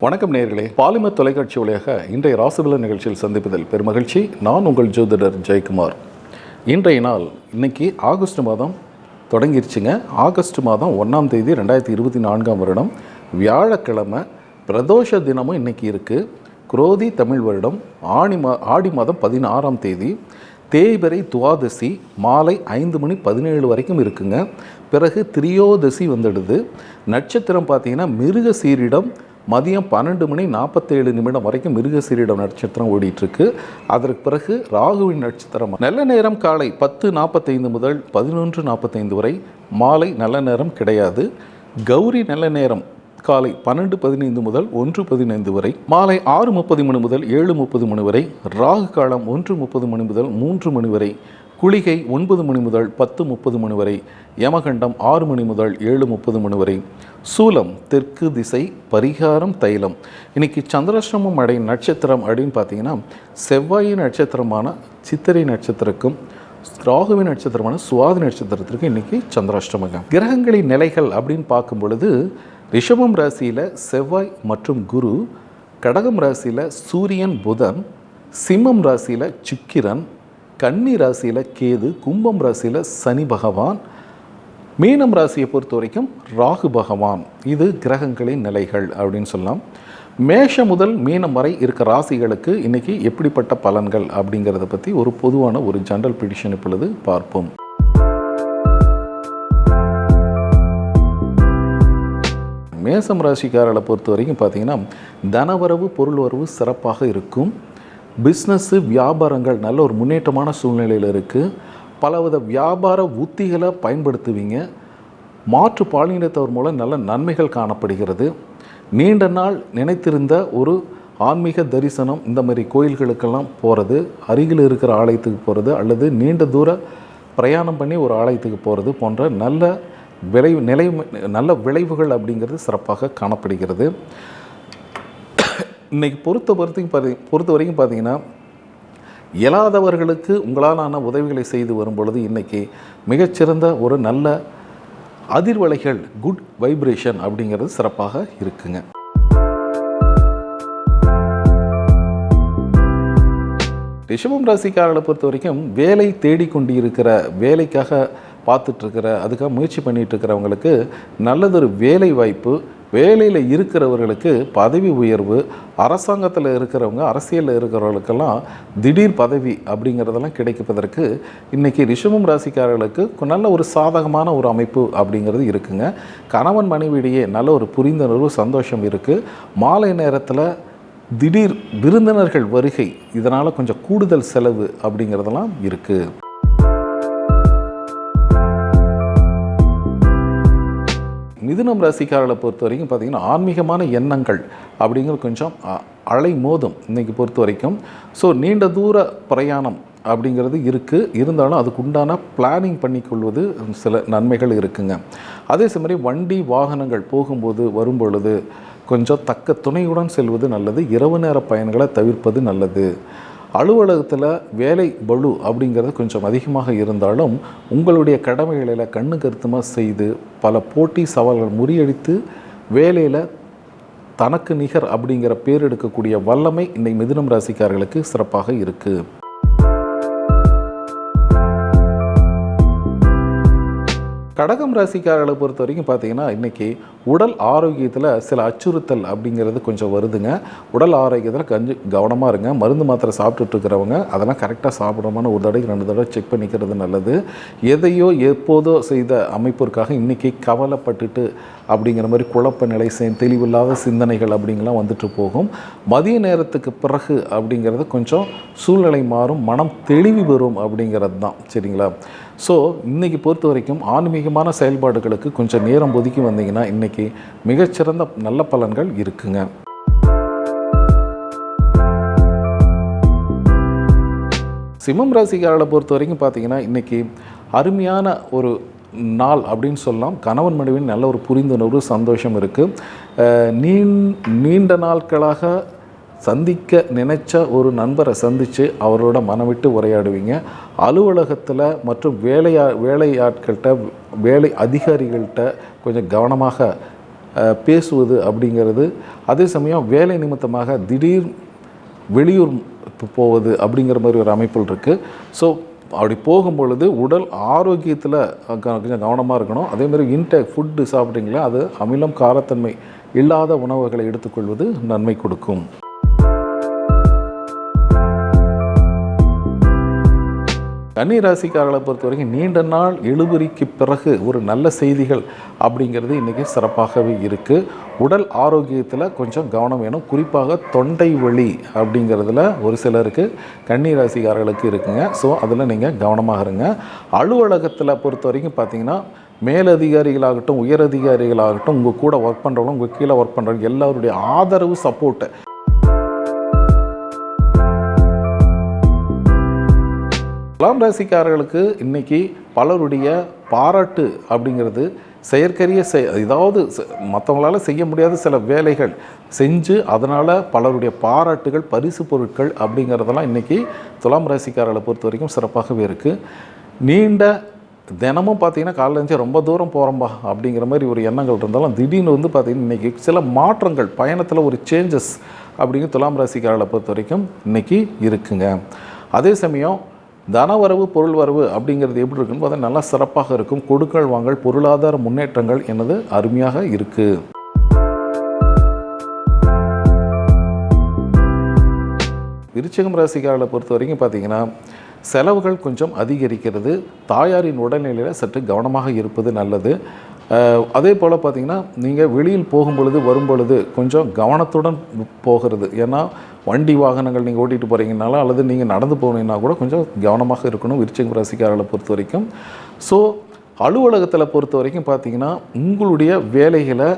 வணக்கம் நேர்களே பாலிமர் தொலைக்காட்சி வழியாக இன்றைய ராசிபலன் நிகழ்ச்சியில் சந்திப்பதில் பெருமகிழ்ச்சி. நான் உங்கள் ஜோதிடர் ஜெயக்குமார். இன்றைய நாள் இன்னைக்கு ஆகஸ்ட் மாதம் தொடங்கிருச்சுங்க. ஆகஸ்ட் மாதம் ஒன்றாம் தேதி ரெண்டாயிரத்தி இருபத்தி நான்காம் வருடம். வியாழக்கிழமை பிரதோஷ தினமும் இன்றைக்கி இருக்குது குரோதி தமிழ் வருடம். ஆணி மா ஆடி மாதம் பதினாறாம் தேதி. தேய்பிரை துவாதசி மாலை ஐந்து மணி பதினேழு வரைக்கும் இருக்குங்க. பிறகு திரியோதசி வந்துடுது. நட்சத்திரம் பார்த்தீங்கன்னா மிருக சீரிடம் மதியம் பன்னெண்டு மணி நாற்பத்தேழு நிமிடம் வரைக்கும் மிருகசீரிடம் நட்சத்திரம் ஓடிட்டுருக்கு. அதற்கு பிறகு ராகுவின் நட்சத்திரம். நல்ல நேரம் காலை பத்து நாற்பத்தைந்து முதல் பதினொன்று நாற்பத்தைந்து வரை. மாலை நல்ல நேரம் கிடையாது. கௌரி நல்ல நேரம் காலை பன்னெண்டு பதினைந்து முதல் ஒன்று பதினைந்து வரை. மாலை ஆறு முப்பது மணி முதல் ஏழு முப்பது மணி வரை. ராகு காலம் ஒன்று முப்பது மணி முதல் மூன்று மணி வரை. குளிகை ஒன்பது மணி முதல் பத்து முப்பது மணி வரை யமகண்டம் ஆறு மணி முதல் ஏழு முப்பது மணி வரை. சூலம் தெற்கு திசை பரிகாரம் தைலம். இன்னைக்கு சந்திராசிரமம் அடையும் நட்சத்திரம் அப்படின்னு பார்த்தீங்கன்னா செவ்வாயின் நட்சத்திரமான சித்திரை நட்சத்திரக்கும் ராகுவின் நட்சத்திரமான சுவாதி நட்சத்திரத்திற்கு இன்னைக்கு சந்திராஷ்டமங்க கிரகங்களின் நிலைகள் அப்படின்னு பார்க்கும் பொழுது ரிஷபம் ராசியில் செவ்வாய் மற்றும் குரு கடகம் ராசியில் சூரியன் புதன் சிம்மம் ராசியில் சுக்கிரன் கன்னி ராசியில் கேது கும்பம் ராசியில் சனி பகவான் மீனம் ராசியை பொறுத்த வரைக்கும் ராகு பகவான். இது கிரகங்களின் நிலைகள் அப்படின்னு சொல்லலாம். மேஷம் முதல் மீனம் வரை இருக்க ராசிகளுக்கு இன்னைக்கு எப்படிப்பட்ட பலன்கள் அப்படிங்கிறத பற்றி ஒரு பொதுவான ஒரு ஜென்ரல் பிடிஷன் இப்பொழுது பார்ப்போம். மேசம் ராசிக்காரர்களை பொறுத்த வரைக்கும் பார்த்தீங்கன்னா தனவரவு பொருள் வரவு சிறப்பாக இருக்கும். பிஸ்னஸ்ஸு வியாபாரங்கள் நல்ல ஒரு முன்னேற்றமான சூழ்நிலையில் இருக்குது பலவித வியாபார உத்திகளை பயன்படுத்துவீங்க. மாற்று பாலினத்தவர் மூலம் நல்ல நன்மைகள் காணப்படுகிறது. நீண்ட நாள் நினைத்திருந்த ஒரு ஆன்மீக தரிசனம் இந்த மாதிரி கோயில்களுக்கெல்லாம் போகிறது அருகில் இருக்கிற ஆலயத்துக்கு போகிறது அல்லது நீண்ட தூர பிரயாணம் பண்ணி ஒரு ஆலயத்துக்கு போகிறது போன்ற நல்ல விளைவு நிலை நல்ல விளைவுகள் அப்படிங்கிறது சிறப்பாக காணப்படுகிறது. இன்றைக்கி பொறுத்த பொறுத்தையும் பார்த்தி பொறுத்த வரைக்கும் பார்த்தீங்கன்னா இயலாதவர்களுக்கு உங்களாலான உதவிகளை செய்து வரும்பொழுது இன்றைக்கி இன்னைக்கு மிகச்சிறந்த ஒரு நல்ல அதிர்வலைகள் குட் வைப்ரேஷன் அப்படிங்கிறது சிறப்பாக இருக்குங்க. ரிஷபம் ராசிக்காரர்களை பொறுத்த வரைக்கும் வேலை தேடிக்கொண்டு இருக்கிற வேலைக்காக பார்த்துட்ருக்கிற அதுக்காக முயற்சி பண்ணிகிட்டு இருக்கிறவங்களுக்கு நல்லதொரு வேலை வாய்ப்பு வேலையில் இருக்கிறவர்களுக்கு பதவி உயர்வு அரசாங்கத்தில் இருக்கிறவங்க அரசியலில் இருக்கிறவர்களுக்கெல்லாம் திடீர் பதவி அப்படிங்கிறதெல்லாம் கிடைப்பதற்கு இன்றைக்கி ரிஷபம் ராசிக்காரர்களுக்கு நல்ல ஒரு சாதகமான ஒரு அமைப்பு அப்படிங்கிறது இருக்குங்க. கணவன் மனைவியிடையே நல்ல ஒரு புரிந்துணர்வு சந்தோஷம் இருக்குது மாலை நேரத்தில் திடீர் விருந்தினர்கள் வருகை இதனால் கொஞ்சம் கூடுதல் செலவு அப்படிங்கிறதெல்லாம் இருக்குது மிதுனம் ராசிக்காரர்களை பொறுத்த வரைக்கும் பார்த்திங்கன்னா ஆன்மீகமான எண்ணங்கள் அப்படிங்கிறது கொஞ்சம் அ- அலை மோதும் இன்னைக்கு பொறுத்த வரைக்கும் ஸோ நீண்ட தூர பிரயாணம் அப்படிங்கிறது இருக்குது இருந்தாலும் அதுக்கு உண்டான பிளானிங் பண்ணிக்கொள்வது சில நன்மைகள் இருக்குங்க. அதே சமயம் வண்டி வாகனங்கள் போகும்போது வரும்பொழுது கொஞ்சம் தக்க துணையுடன் செல்வது நல்லது. இரவு நேர பயணங்களை தவிர்ப்பது நல்லது. அலுவலகத்தில் வேலை பளு அப்படிங்கிறது கொஞ்சம் அதிகமாக இருந்தாலும் உங்களுடைய கடமைகளில் கண்ணு கருத்துமாக செய்து பல போட்டி சவால்கள் முறியடித்து வேலையில் தனக்கு நிகர் அப்படிங்கிற பேர் எடுக்கக்கூடிய வல்லமை இன்னைக்கு மிதுனம் ராசிக்காரர்களுக்கு சிறப்பாக இருக்குது கடகம் ராசிக்காரர்களை பொறுத்த வரைக்கும் பார்த்தீங்கன்னா இன்றைக்கி உடல் ஆரோக்கியத்தில் சில அச்சுறுத்தல் அப்படிங்கிறது கொஞ்சம் வருதுங்க. உடல் ஆரோக்கியத்தில் கொஞ்சம் கவனமாக இருங்க. மருந்து மாத்திரை சாப்பிட்டுட்டு இருக்கிறவங்க அதெல்லாம் கரெக்டாக சாப்பிடாமனு ஒரு தடவை ரெண்டு தடவை செக் பண்ணிக்கிறது நல்லது. எதையோ எப்போதோ செய்த அமைப்பிற்காக இன்றைக்கி கவலைப்பட்டுட்டு அப்படிங்கிற மாதிரி குழப்ப நிலை தெளிவில்லாத சிந்தனைகள் அப்படிங்கலாம் வந்துட்டு போகும். மதிய நேரத்துக்கு பிறகு அப்படிங்கிறது கொஞ்சம் சூழ்நிலை மாறும். மனம் தெளிவு பெறும் அப்படிங்கிறது தான் சரிங்களா? ஸோ இன்றைக்கி பொறுத்த வரைக்கும் ஆன்மீகமான செயல்பாடுகளுக்கு கொஞ்சம் நேரம் ஒதுக்கி வந்தீங்கன்னா இன்றைக்கி மிகச்சிறந்த நல்ல பலன்கள் இருக்குங்க. சிம்மம் ராசிக்காரர்களை பொறுத்த வரைக்கும் பார்த்தீங்கன்னா இன்றைக்கி அருமையான ஒரு நாள் அப்படின்னு சொல்லலாம். கணவன் மனைவின் நல்ல ஒரு புரிந்துணர்வு சந்தோஷம் இருக்குது நீண் நீண்ட நாட்களாக சந்திக்க நினைச்ச ஒரு நண்பரை சந்தித்து அவரோட மனவிட்டு உரையாடுவீங்க. அலுவலகத்தில் மற்றும் வேலையா வேலையாட்கள்கிட்ட வேலை அதிகாரிகள்கிட்ட கொஞ்சம் கவனமாக பேசுவது அப்படிங்கிறது. அதே சமயம் வேலை நிமித்தமாக திடீர் வெளியூர் போவது அப்படிங்கிற மாதிரி ஒரு அமைப்பு இருக்குது ஸோ அப்படி போகும்பொழுது உடல் ஆரோக்கியத்தில் கொஞ்சம் கவனமாக இருக்கணும். அதேமாதிரி இன்டேக் ஃபுட்டு சாப்பிட்டிங்களா? அது அமிலம் காரத்தன்மை இல்லாத உணவுகளை எடுத்துக்கொள்வது நன்மை கொடுக்கும். கன்னி ராசிக்காரர்களை பொறுத்த வரைக்கும் நீண்ட நாள் இழுபறிக்கு பிறகு ஒரு நல்ல செய்திகள் அப்படிங்கிறது இன்றைக்கி சிறப்பாகவே இருக்குது உடல் ஆரோக்கியத்தில் கொஞ்சம் கவனம் வேணும். குறிப்பாக தொண்டை வலி அப்படிங்கிறதுல ஒரு சிலருக்கு கன்னி ராசிக்காரர்களுக்கு இருக்குங்க. ஸோ அதில் நீங்கள் கவனமாக இருங்க. அலுவலகத்தில் பொறுத்த வரைக்கும் பார்த்தீங்கன்னா மேலதிகாரிகளாகட்டும் உயரதிகாரிகளாகட்டும் உங்கள் கூட ஒர்க் பண்ணுறவங்க உங்கள் கீழே ஒர்க் பண்ணுறவங்க எல்லாருடைய ஆதரவு சப்போர்ட்டு துலாம் ராசிக்காரர்களுக்கு இன்னைக்கு பலருடைய பாராட்டு அப்படிங்கிறது செயற்கரிய செய் ஏதாவது மற்றவங்களால செய்ய முடியாத சில வேலைகள் செஞ்சு அதனால் பலருடைய பாராட்டுகள் பரிசு பொருட்கள் அப்படிங்கிறதெல்லாம் இன்றைக்கி துலாம் ராசிக்காரர்களை பொறுத்த வரைக்கும் சிறப்பாகவே இருக்குது நீண்ட தினமும் பார்த்தீங்கன்னா காலைல ரொம்ப தூரம் போகிறோம்பா அப்படிங்கிற மாதிரி ஒரு எண்ணங்கள் இருந்தாலும் திடீர்னு வந்து பார்த்திங்கன்னா இன்றைக்கி சில மாற்றங்கள் பயணத்தில் ஒரு சேஞ்சஸ் அப்படிங்கிற துலாம் ராசிக்காரர்களை பொறுத்த வரைக்கும் இன்றைக்கி இருக்குங்க. அதே சமயம் தனவரவு பொருள் வரவு அப்படிங்கிறது எப்படி இருக்குன்னு பார்த்தா நல்லா சிறப்பாக இருக்கும். கொடுக்கல் வாங்கல் பொருளாதார முன்னேற்றங்கள் எனது அருமையாக இருக்குது விருச்சகம் ராசிக்காரர்களை பொறுத்த வரைக்கும் பார்த்தீங்கன்னா செலவுகள் கொஞ்சம் அதிகரிக்கிறது. தாயாரின் உடல்நிலையில் சற்று கவனமாக இருப்பது நல்லது. அதே போல் பார்த்திங்கன்னா நீங்கள் வெளியில் போகும் பொழுது வரும் பொழுது கொஞ்சம் கவனத்துடன் போகிறது. ஏன்னா வண்டி வாகனங்கள் நீங்கள் ஓட்டிகிட்டு போகிறீங்கனால அல்லது நீங்கள் நடந்து போனீங்கன்னா கூட கொஞ்சம் கவனமாக இருக்கணும். விருச்சிகம் ராசிக்காரர்களை பொறுத்த வரைக்கும். ஸோ அலுவலகத்தில் பொறுத்த வரைக்கும் பார்த்தீங்கன்னா உங்களுடைய வேலைகளை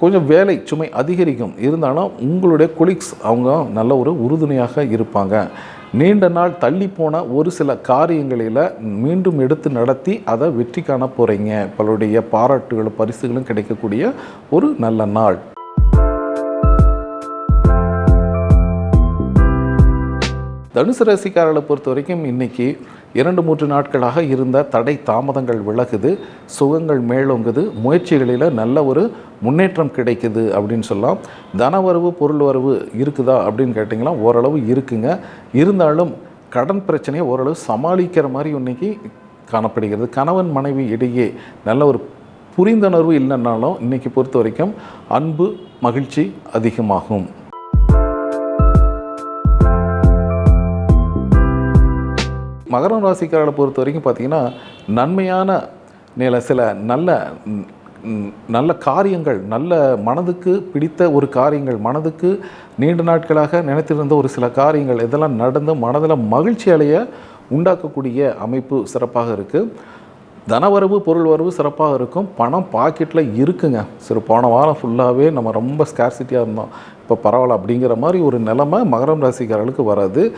கொஞ்சம் வேலை சுமை அதிகரிக்கும். இருந்தாலும் உங்களுடைய கொலீக்ஸ் அவங்க நல்ல ஒரு உறுதுணையாக இருப்பாங்க. நீண்ட நாள் தள்ளி போன ஒரு சில காரியங்களில் மீண்டும் எடுத்து நடத்தி அதை வெற்றி காண போகிறீங்க பலருடைய பாராட்டுகளும் பரிசுகளும் கிடைக்கக்கூடிய ஒரு நல்ல நாள். தனுசு ராசிக்காரர்களை பொறுத்த வரைக்கும் இன்னைக்கு இரண்டு மூன்று நாட்களாக இருந்த தடை தாமதங்கள் விலகுது சுகங்கள் மேலோங்குது முயற்சிகளில் நல்ல ஒரு முன்னேற்றம் கிடைக்குது அப்படின்னு சொல்லலாம். தனவரவு பொருள் வரவு இருக்குதா அப்படின்னு கேட்டிங்கன்னா ஓரளவு இருக்குங்க. இருந்தாலும் கடன் பிரச்சனையை ஓரளவு சமாளிக்கிற மாதிரி இன்னைக்கு காணப்படுகிறது. கணவன் மனைவி இடையே நல்ல ஒரு புரிந்துணர்வு இல்லைன்னாலும் இன்றைக்கி பொறுத்த வரைக்கும் அன்பு மகிழ்ச்சி அதிகமாகும். மகரம் ராசிக்காரர்களை பொறுத்த வரைக்கும் பார்த்தீங்கன்னா நன்மையான நில சில நல்ல நல்ல காரியங்கள் நல்ல மனதுக்கு பிடித்த ஒரு காரியங்கள் மனதுக்கு நீண்ட நாட்களாக நினைத்திருந்த ஒரு சில காரியங்கள் இதெல்லாம் நடந்து மனதில் மகிழ்ச்சி அடைய உண்டாக்கக்கூடிய அமைப்பு சிறப்பாக இருக்குது தனவரவு பொருள் வரவு சிறப்பாக இருக்கும். பணம் பாக்கெட்டில் இருக்குங்க. சரி போன வாரம் ஃபுல்லாகவே நம்ம ரொம்ப ஸ்கேர்சிட்டியாக இருந்தோம். இப்போ பரவாயில்ல அப்படிங்கிற மாதிரி ஒரு நிலமை மகரம் ராசிக்காரர்களுக்கு வராது.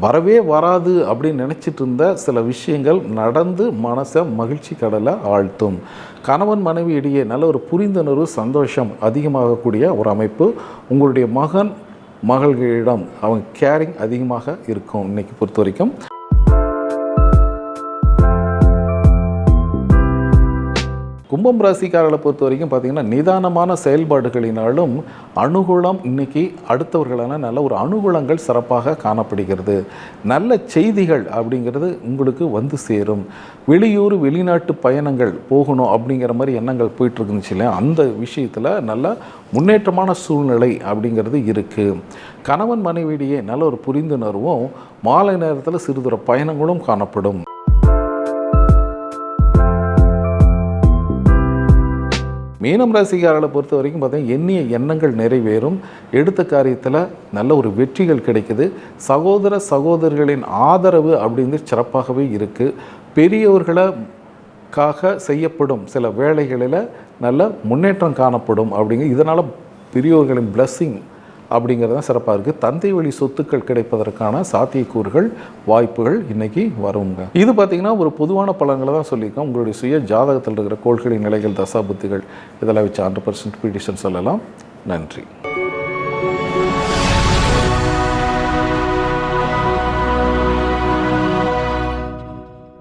வரவே வராது அப்படின்னு நினச்சிட்டு இருந்த சில விஷயங்கள் நடந்து மனசை மகிழ்ச்சி கடலை ஆழ்த்தும். கணவன் மனைவி இடையே நல்ல ஒரு புரிந்துணர்வு சந்தோஷம் அதிகமாகக்கூடிய ஒரு அமைப்பு. உங்களுடைய மகன் மகள்களிடம் அவங்க கேரிங் அதிகமாக இருக்கும். இன்றைக்கி பொறுத்த வரைக்கும் கும்பம் ராசிக்காரர்களை பொறுத்த வரைக்கும் பார்த்தீங்கன்னா நிதானமான செயல்பாடுகளினாலும் அனுகூலம் இன்னைக்கு அடுத்தவர்களான நல்ல ஒரு அனுகூலங்கள் சிறப்பாக காணப்படுகிறது. நல்ல செய்திகள் அப்படிங்கிறது உங்களுக்கு வந்து சேரும். வெளியூர் வெளிநாட்டு பயணங்கள் போகணும் அப்படிங்கிற மாதிரி எண்ணங்கள் போயிட்டு இருந்துச்சு இல்லையா அந்த விஷயத்தில் நல்ல முன்னேற்றமான சூழ்நிலை அப்படிங்கிறது இருக்குது கணவன் மனைவியிடையே நல்ல ஒரு புரிந்துணர்வும் மாலை நேரத்தில் சிறிதூர பயணங்களும் காணப்படும். மீனம் ராசிக்காரர்களை பொறுத்த வரைக்கும் பார்த்தீங்கன்னா எண்ணிய எண்ணங்கள் நிறைவேறும். எடுத்த காரியத்தில் நல்ல ஒரு வெற்றிகள் கிடைக்குது. சகோதர சகோதரிகளின் ஆதரவு அப்படின்னு சிறப்பாகவே இருக்குது பெரியவர்களுக்காக செய்யப்படும் சில வேலைகளில் நல்ல முன்னேற்றம் காணப்படும் அப்படிங்க இதனால் பெரியவர்களின் பிளஸ்ஸிங் அப்படிங்கிறது தான் சிறப்பாக இருக்குது தந்தை வழி சொத்துக்கள் கிடைப்பதற்கான சாத்தியக்கூறுகள் வாய்ப்புகள் இன்றைக்கி வருங்க. இது பார்த்திங்கன்னா ஒரு பொதுவான பலன்களை தான் சொல்லியிருக்கோம். உங்களுடைய சுய ஜாதகத்தில் இருக்கிற கோள்களின் நிலைகள் தசாபுத்திகள் இதெல்லாம் வச்சு ஹண்ட்ரட் பர்சன்ட் ப்ரிடிஷன் சொல்லலாம். நன்றி.